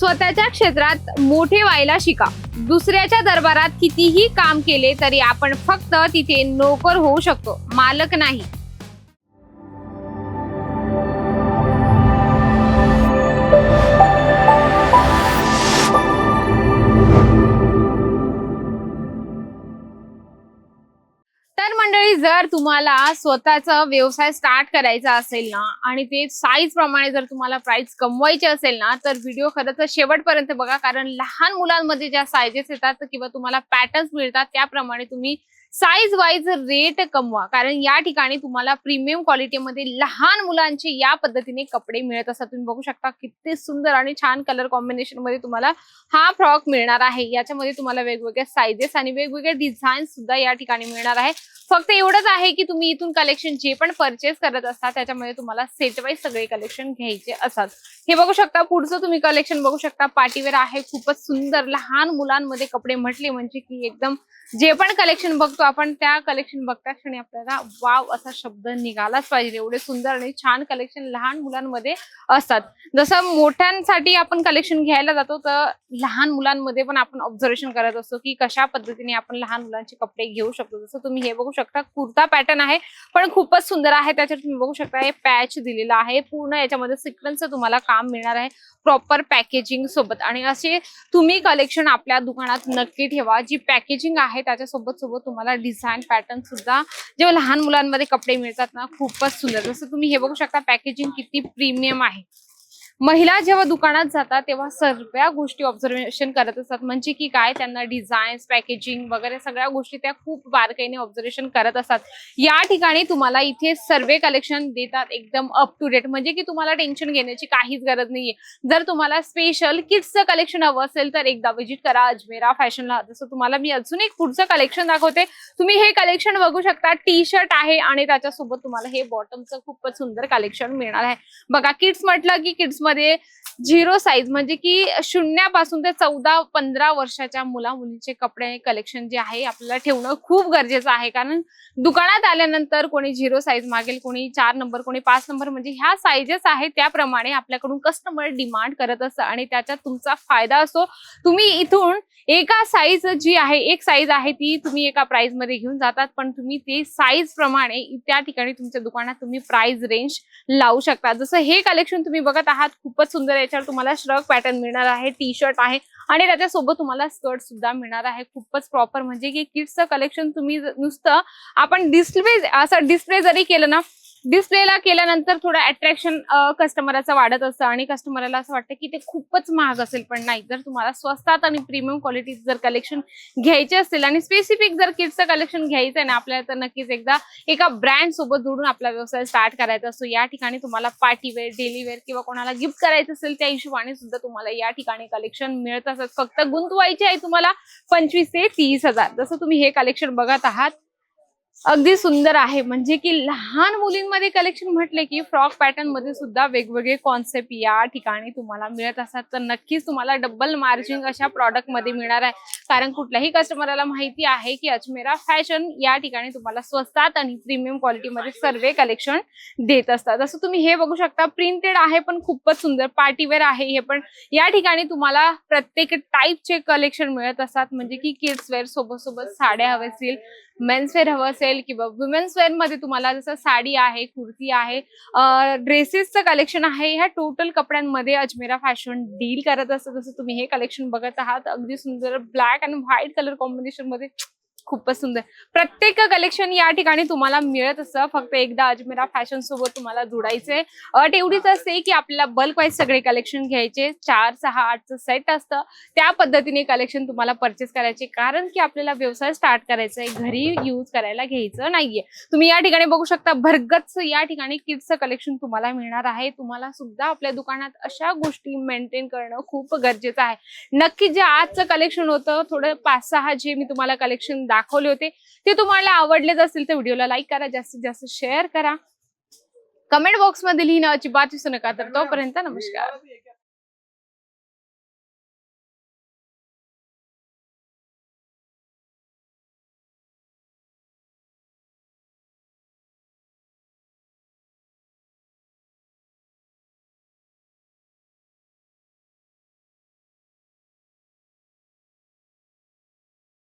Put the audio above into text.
स्वतःच्या क्षेत्रात मोठे व्हायला शिका. दुसऱ्याच्या दरबारात कितीही काम केले तरी आपण फक्त तिथे नोकर होऊ शकतो. मालक नाही. जर तुम्हाला स्वतःचा व्यवसाय स्टार्ट करायचा असेल ना आणि ते साईज प्रमाणे जर तुम्हाला प्राइस कमवायची असेल ना तर व्हिडिओ खरं तर शेवटपर्यंत बघा. कारण लहान मुलांमध्ये ज्या सायजेस येतात किंवा तुम्हाला पॅटर्न्स मिळतात त्याप्रमाणे तुम्ही साईज वाईज रेट कमवा. कारण या ठिकाणी तुम्हाला प्रीमियम क्वालिटीमध्ये लहान मुलांचे या पद्धतीने कपडे मिळत असतात. तुम्ही बघू शकता किती सुंदर आणि छान कलर कॉम्बिनेशनमध्ये तुम्हाला हा फ्रॉक मिळणार आहे. याच्यामध्ये तुम्हाला वेगवेगळ्या साईजेस आणि वेगवेगळ्या डिझाईन सुद्धा या ठिकाणी मिळणार आहे. फक्त एवढंच आहे की तुम्ही इथून कलेक्शन जे पण परचेस करत असता त्याच्यामध्ये तुम्हाला सेट वाईज सगळे कलेक्शन घ्यायचे असतात. हे बघू शकता पुढचं तुम्ही कलेक्शन बघू शकता. पार्टीवेअर आहे खूपच सुंदर लहान मुलांमध्ये कपडे म्हटले म्हणजे की एकदम जे पण कलेक्शन बघतो आपण त्या कलेक्शन बघता क्षणी आपल्याला वाव असा शब्द निघालाच पाहिजे. एवढे सुंदर आणि छान कलेक्शन लहान मुलांमध्ये असतात. जसं मोठ्यांसाठी आपण कलेक्शन घ्यायला जातो तर लहान मुलांमध्ये पण आपण ऑब्झर्वेशन करत असतो की कशा पद्धतीने आपण लहान मुलांचे कपडे घेऊ शकतो. जसं तुम्ही हे बघू शकता कुर्ता पॅटर्न आहे पण खूपच सुंदर आहे. त्याच्यात तुम्ही बघू शकता हे पॅच दिलेला आहे. पूर्ण याच्यामध्ये सिक्वेन्सचं तुम्हाला काम मिळणार आहे प्रॉपर पॅकेजिंग सोबत. आणि असे तुम्ही कलेक्शन आपल्या दुकानात नक्की ठेवा. जी पॅकेजिंग आहे त्याच्यासोबत सोबत तुम्हाला डिझाईन पॅटर्न सुद्धा जेव्हा लहान मुलांमध्ये कपडे मिळतात ना खूपच सुंदर. जसं तुम्ही हे बघू शकता पॅकेजिंग किती प्रीमियम आहे. महिला जेव्हा दुकानात जातात तेव्हा सगळ्या गोष्टी ऑब्झर्वेशन करत असतात. म्हणजे की काय? त्यांना डिझाईन्स पॅकेजिंग वगैरे सगळ्या गोष्टी त्या खूप बारकाईने ऑब्झर्वेशन करत असतात. या ठिकाणी तुम्हाला इथे सर्वे कलेक्शन देतात एकदम अप टू डेट म्हणजे की तुम्हाला टेन्शन घेण्याची काहीच गरज नाहीये. जर तुम्हाला स्पेशल किड्सचं कलेक्शन हवं असेल तर एकदा विजिट करा अजमेरा फॅशनला जसं तुम्हाला मी अजून एक पुढचं कलेक्शन दाखवते. तुम्ही हे कलेक्शन बघू शकता. टी शर्ट आहे आणि त्याच्यासोबत तुम्हाला हे बॉटमचं खूपच सुंदर कलेक्शन मिळणार आहे. बघा किड्स म्हटलं की किड्स मध्ये झिरो साईज म्हणजे की शून्यापासून ते चौदा पंधरा वर्षाच्या मुला मुलीचे कपडे कलेक्शन जे आहे आपल्याला ठेवणं खूप गरजेचं आहे. कारण दुकानात आल्यानंतर कोणी झिरो साईज मागेल कोणी चार नंबर कोणी पाच नंबर म्हणजे ह्या साईजेस आहेत. त्याप्रमाणे आपल्याकडून कस्टमर डिमांड करत असतं आणि त्याच्यात तुमचा फायदा असतो तुम्ही इथून एका साईज जी आहे एक साईज आहे ती तुम्ही एका प्राइसमध्ये घेऊन जातात पण तुम्ही ते साईज प्रमाणे त्या ठिकाणी तुमच्या दुकानात तुम्ही प्राइस रेंज लावू शकता. जसं हे कलेक्शन तुम्ही बघत आहात खूपच सुंदर याच्यावर तुम्हाला श्रग पॅटर्न मिळणार आहे टी शर्ट आहे आणि त्याच्यासोबत तुम्हाला स्कर्ट सुद्धा मिळणार आहे. खूपच प्रॉपर म्हणजे की किड्सचं कलेक्शन तुम्ही नुसतं आपण डिस्प्ले असं डिस्प्ले जरी केलं ना डिस्प्लेला केल्यानंतर थोडं अट्रॅक्शन कस्टमरचं वाढत असतं आणि कस्टमरला असं वाटतं की ते खूपच महाग असेल. पण नाही जर तुम्हाला स्वस्तात आणि प्रीमियम क्वालिटी जर कलेक्शन घ्यायचे असेल आणि स्पेसिफिक जर किड्सचं कलेक्शन घ्यायचं आहे ना आपल्याला तर नक्कीच एकदा एका ब्रँड सोबत जोडून आपला व्यवसाय स्टार्ट करायचा असतो. या ठिकाणी तुम्हाला पार्टीवेअर डेलीवेअर डेली वेअर किंवा कोणाला गिफ्ट करायचं असेल त्या हिशोबाने सुद्धा तुम्हाला या ठिकाणी कलेक्शन मिळत असत फक्त गुंतवायचे आहे तुम्हाला पंचवीस ते तीस हजार. जसं तुम्ही हे कलेक्शन बघत आहात अगदी सुंदर आहे. म्हणजे की लहान मुलींमध्ये कलेक्शन म्हटले की फ्रॉक पॅटर्नमध्ये सुद्धा वेगवेगळे कॉन्सेप्ट या ठिकाणी तुम्हाला मिळत असतात. तर नक्कीच तुम्हाला डबल मार्जिन अशा प्रॉडक्टमध्ये मिळणार आहे. कारण कुठल्याही कस्टमरला माहिती आहे की अजमेरा फॅशन या ठिकाणी तुम्हाला स्वस्तात आणि प्रीमियम क्वालिटीमध्ये सर्व कलेक्शन देत असतात. जसं तुम्ही हे बघू शकता प्रिंटेड आहे पण खूपच सुंदर. पार्टीवेअर आहे हे पण. या ठिकाणी तुम्हाला प्रत्येक टाईपचे कलेक्शन मिळत असतात. म्हणजे की किड्सवेअर सोबत सोबत साड्या हव्या असतील मेन्सवेअर हवं असेल किंवा वुमेन्स वेअरमध्ये तुम्हाला जसं साडी आहे कुर्ती आहे ड्रेसेसचं कलेक्शन आहे ह्या टोटल कपड्यांमध्ये अजमेरा फॅशन डील करत असतं जसं तुम्ही हे कलेक्शन बघत आहात अगदी सुंदर ब्लॅक आणि व्हाईट कलर कॉम्बिनेशनमध्ये खूपच सुंदर. प्रत्येक कलेक्शन या ठिकाणी तुम्हाला मिळत असतं. फक्त एकदा अजमेरा फॅशन सोबत तुम्हाला जोडायचंय. अट एवढीच असते की आपल्याला बल्क वाईज सगळे कलेक्शन घ्यायचे. चार सहा आठचं सेट असतं. त्या पद्धतीने कलेक्शन तुम्हाला परचेस करायचे. कारण की आपल्याला व्यवसाय स्टार्ट करायचा आहे घरी यूज करायला घ्यायचं नाहीये. तुम्ही या ठिकाणी बघू शकता भरगतच या ठिकाणी किड्सचं कलेक्शन तुम्हाला मिळणार आहे. तुम्हाला सुद्धा आपल्या दुकानात अशा गोष्टी मेंटेन करणं खूप गरजेचं आहे. नक्की जे आजचं कलेक्शन होतं थोडं पाच सहा जे मी तुम्हाला कलेक्शन दाखवले होते. ते तुम्हाला आवडलेच असतील तर व्हिडिओला लाईक करा जास्तीत जास्त शेअर करा. कमेंट बॉक्समध्ये लिहिणं अजिबात विसरू नका. तर तोपर्यंत नमस्कार.